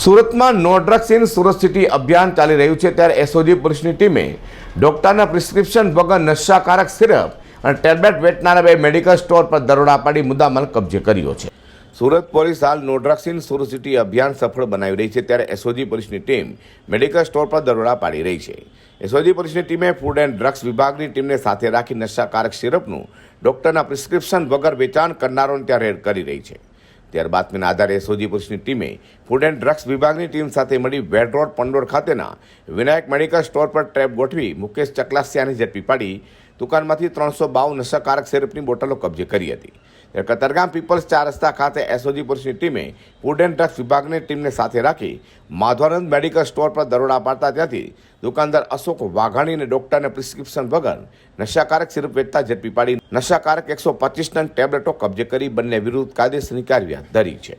સુરતમાં no drugs in Surat city અભિયાન ચાલી રહ્યું છે. ત્યારે એસઓજી પોલીસની ટીમે ડોક્ટરના પ્રિસ્ક્રિપ્શન વગર નશાકારક સિરપ અને ટેબ્લેટ વેચનારા બે મેડિકલ સ્ટોર પર દરોડા પાડી મુદ્દામાલ કબજે કર્યો છે. સુરત પોલીસ હાલ no drugs in Surat city અભિયાન સફળ બનાવી રહી છે. ત્યારે એસઓજી પોલીસની ટીમ મેડિકલ સ્ટોર પર દરોડા પાડી રહી છે. એસઓજી પોલીસની ટીમે ફૂડ એન્ડ ડ્રગ્સ વિભાગની ટીમને સાથે રાખી નશાકારક સિરપનું ડોક્ટરના પ્રિસ્ક્રિપ્શન વગર વેચાણ કરનારોને ત્યાં રેડ કરી રહી છે. ત્યાર બાતમીના આધારે એસઓજી પોલીસની ટીમે ફૂડ એન્ડ ડ્રગ્સ વિભાગની ટીમ સાથે મળી વેડ રોડ પંડોળ ખાતેના વિનાયક મેડિકલ સ્ટોર પર ટ્રેપ ગોઠવી મુકેશ ચકલાસિયાની ઝડપી પાડી દુકાનમાંથી ત્રણસો બાવન નશાકારક સિરપની બોટલો કબજે કરી હતી. ત્યારે કતરગામ પીપલ્સ ચાર રસ્તા ખાતે એસઓજી પોલીસની ટીમે ફૂડ એન્ડ ડ્રગ્સ વિભાગની ટીમને સાથે રાખી માધવાનંદ મેડિકલ સ્ટોર પર દરોડા પાડતા ત્યાંથી દુકાનદાર અશોક વાઘાણી અને ડોક્ટરને પ્રિસ્ક્રિપ્શન વગર નશાકારક સિરપ વેચતા ઝડપી પાડી નશાકારક એકસો પચીસ ટન ટેબ્લેટો કબજે કરી બંને વિરુદ્ધ કાયદેસરની કાર્યવાહી ધરી છે.